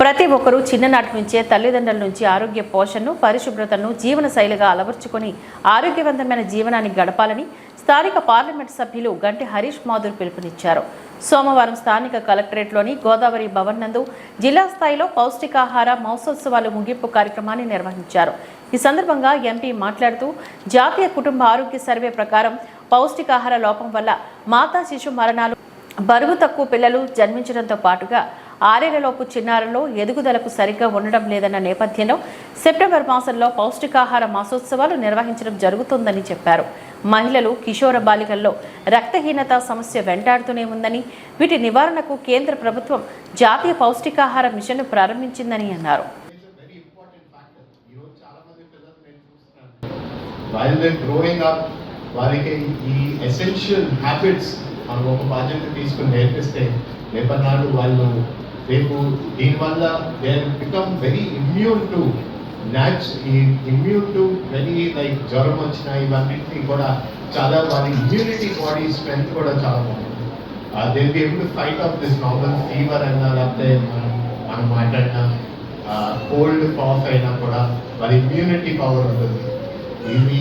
ప్రతి ఒక్కరూ చిన్ననాటి నుంచే తల్లిదండ్రుల నుంచి ఆరోగ్య పోషణను పరిశుభ్రతను జీవన శైలిగా అలవర్చుకొని ఆరోగ్యవంతమైన జీవనాన్ని గడపాలని స్థానిక పార్లమెంట్ సభ్యులు గంటి హరీష్ మాధుర్ పిలుపునిచ్చారు. సోమవారం స్థానిక కలెక్టరేట్లోని గోదావరి భవన్ నందు జిల్లా స్థాయిలో పౌష్టికాహార మహోత్సవాలు ముగింపు కార్యక్రమాన్ని నిర్వహించారు. ఈ సందర్భంగా ఎంపీ మాట్లాడుతూ జాతీయ కుటుంబ ఆరోగ్య సర్వే ప్రకారం పౌష్టికాహార లోపం వల్ల మాతా శిశు మరణాలు బరువు తక్కువ పిల్లలు జన్మించడంతో పాటుగా ఆరేళ్ళలోపు చిన్నారుల్లో ఎదుగుదలకు సరిగ్గా ఉండడం లేదన్న నేపథ్యంలో సెప్టెంబర్ మాసంలో పౌష్టికాహార మాసోత్సవాలు నిర్వహించడం జరుగుతుందని చెప్పారు. మహిళలు కిషోర బాలికల్లో రక్తహీనత సమస్య వెంటాడుతూనే ఉందని వీటి నివారణకు కేంద్ర ప్రభుత్వం జాతీయ పౌష్టికాహార మిషన్ను ప్రారంభించిందని అన్నారు. వారికి ఈ ఎసెన్షియల్ హ్యాబిట్స్ మనం ఒక బాధ్యత తీసుకుని నేర్పిస్తే రేపన్నాడు వాళ్ళు రేపు దీనివల్ల they become very immune to న్యాచ్ immune to very like జ్వరం వచ్చిన ఇవన్నిటిని కూడా చాలా వాళ్ళ ఇమ్యూనిటీ బాడీ స్ట్రెంగ్త్ కూడా చాలా బాగుంటుంది. They be able to fight off this normal fever అయినా లేకపోతే మనం మనం మాట్లాడినా uh, కోల్డ్ కాఫ్ అయినా కూడా వారి ఇమ్యూనిటీ పవర్ ఉంటుంది. ఇవి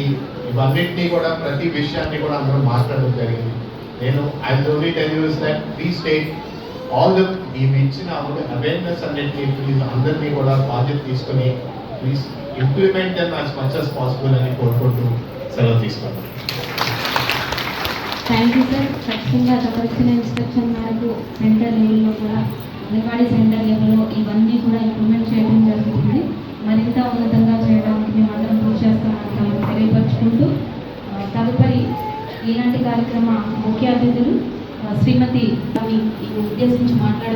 ఇవన్నింటినీ కూడా ప్రతి విషయాన్ని కూడా అందరూ మాట్లాడడం జరిగింది. నేను I only tell us that please take all the మేము ఇచ్చిన అవేర్నెస్ అన్నింటినీ ప్లీజ్ అందరినీ కూడా బాధ్యత తీసుకొని please implement them as much as possible అని కోరుకుంటూ సెలవు తీసుకుంటాను థ్యాంక్ యూ సార్ ఖచ్చితంగా తమరిచ్చిన ఇన్స్ట్రక్షన్ మేరకు సెంటర్ లెవెల్లో కూడా అంగన్వాడీ సెంటర్ లెవెల్లో ఇవన్నీ కూడా ఇంప్లిమెంట్ చేయడం జరుగుతుంది. మరింత ఉన్నతంగా చేయడానికి మేము అందరం కృషి చేస్తామని తమకు తెలియపరుచుకుంటూ తదుపరి ఈనాటి కార్యక్రమ ముఖ్య అతిథులు శ్రీమతి ఉద్దేశించి మాట్లాడ